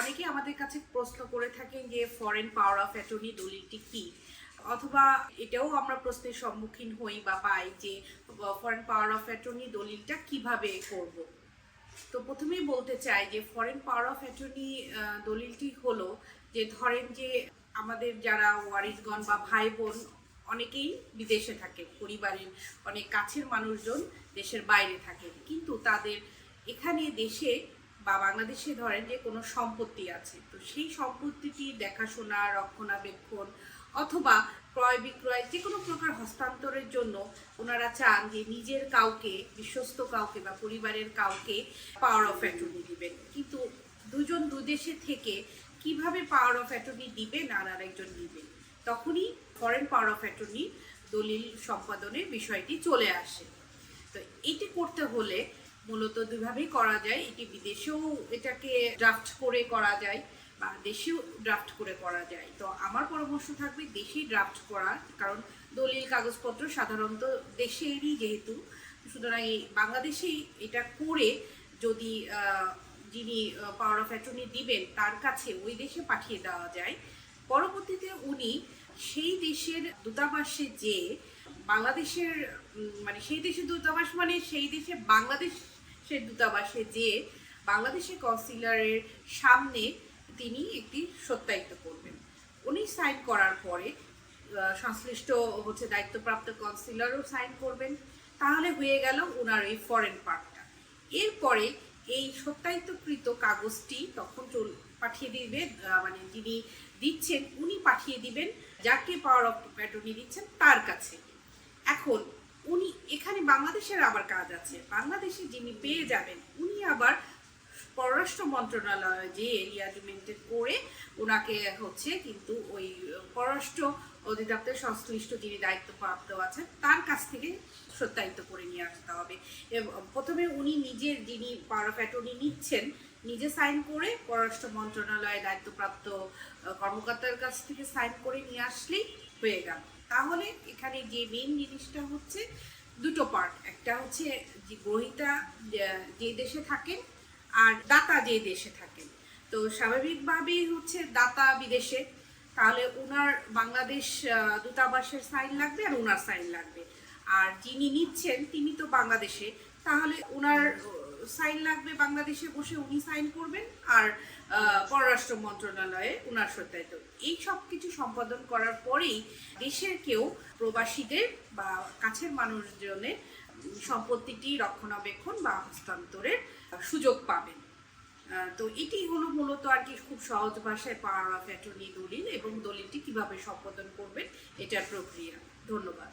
অনেকেই আমাদের কাছে প্রশ্ন করে থাকেন যে ফরেন পাওয়ার অফ অ্যাটর্নি দলিলটি কি? অথবা এটাও আমরা প্রশ্নের সম্মুখীন হই বা পাই যে ফরেন পাওয়ার অফ অ্যাটর্নি দলিলটা কীভাবে করব? তো প্রথমেই বলতে চাই যে ফরেন পাওয়ার অফ অ্যাটর্নি দলিলটি হলো যে, ধরেন যে আমাদের যারা ওয়ারিসগণ বা ভাই বোন অনেকেই বিদেশে থাকে পরিবারের অনেক কাছের মানুষজন দেশের বাইরে থাকে কিন্তু তাদের এখানে দেশে বা বাংলাদেশে ধরেন যে কোনো সম্পত্তি আছে, তো সেই সম্পত্তিটি দেখাশোনা, রক্ষণাবেক্ষণ অথবা ক্রয় বিক্রয় যে কোনো প্রকার হস্তান্তরের জন্য ওনারা চান যে নিজের কাউকে, বিশ্বস্ত কাউকে বা পরিবারের কাউকে পাওয়ার অফ অ্যাটর্নি দিবেন। কিন্তু দুজন দুদেশে থেকে কীভাবে পাওয়ার অফ অ্যাটর্নি দিবেন আর আরেকজন দিবেন? তখনই ফরেন পাওয়ার অফ অ্যাটর্নি দলিল সম্পাদনের বিষয়টি চলে আসে। তো এটি করতে হলে মূলত দুইভাবেই করা যায়। এটি বিদেশেও এটাকে ড্রাফট করে করা যায় বা দেশেও ড্রাফট করে করা যায়। তো আমার পরামর্শ থাকবে দেশেই ড্রাফট করা, কারণ দলিল, কাগজপত্র সাধারণত দেশেরই যেহেতু। সুতরাং এই বাংলাদেশেই এটা করে যদি যিনি পাওয়ার অফ অ্যাটর্নি দিবেন, তার কাছে ওই দেশে পাঠিয়ে দেওয়া যায়। পরবর্তীতে উনি সেই দেশের দূতাবাসে যে বাংলাদেশের মানে সেই দেশের দূতাবাস মানে সেই দেশে বাংলাদেশের দূতাবাসে যে বাংলাদেশের কনসিলারের সামনে তিনি একটি সত্যায়িত করবেন। উনি সাইন করার পরে সংশ্লিষ্ট হচ্ছে দায়িত্বপ্রাপ্ত কনসিলারও সাইন করবেন। তাহলে হয়ে গেল ওনার এই ফরেন পার্টটা। এরপরে এই সত্যায়িতকৃত কাগজটি তখন চল, পাঠিয়ে দিবে মানে যিনি দিচ্ছেন উনি পাঠিয়ে দিবেন, যাকে পাওয়ার অফ অ্যাটর্নি দিচ্ছেন তার কাছে। এখন উনি, এখানে বাংলাদেশের আবার কাজ আছে। বাংলাদেশে যিনি পেয়ে যাবেন, উনি আবার পররাষ্ট্র মন্ত্রণালয়ে, যে রিয়াজমেন্টেড করে ওনাকে হচ্ছে কিন্তু ওই পররাষ্ট্র অধিদপ্তর সংশ্লিষ্ট যিনি দায়িত্বপ্রাপ্ত আছেন, তার কাছ থেকে সত্যায়িত করে নিয়ে আসতে হবে। প্রথমে উনি নিজের যিনি পাওয়ার অফ অ্যাটর্নি নিচ্ছেন, নিজে সাইন করে পররাষ্ট্র মন্ত্রণালয়ে দায়িত্বপ্রাপ্ত কর্মকর্তার কাছ থেকে সাইন করে নিয়ে আসলেই হয়ে গেল। তাহলে এখানে যে মেন জিনিসটা হচ্ছে, দুটো পার্ট একটা হচ্ছে যে গ্রহিতা যে দেশে থাকেন আর দাতা যে দেশে থাকেন তো স্বাভাবিকভাবেই হচ্ছে দাতা বিদেশে। তাহলে ওনার বাংলাদেশ দূতাবাসের সাইন লাগবে আর ওনার সাইন লাগবে। আর যিনি নিচ্ছেন, তিনি তো বাংলাদেশে। তাহলে ওনার সাইন লাগবে বাংলাদেশে বসে উনি সাইন করবেন আর পররাষ্ট্র মন্ত্রণালয়ে ওনার সত্যায়িত। এই সব কিছু সম্পাদন করার পরেই দেশের কেউ প্রবাসীদের বা কাছের মানুষজনের সম্পত্তিটি রক্ষণাবেক্ষণ বা হস্তান্তরের সুযোগ পাবেন। তো এটি হলো মূলত আর কি খুব সহজ ভাষায় পাওয়ার অফ অ্যাটর্নি দলিল এবং দলিলটি কীভাবে সম্পাদন করবেন এটার প্রক্রিয়া। ধন্যবাদ।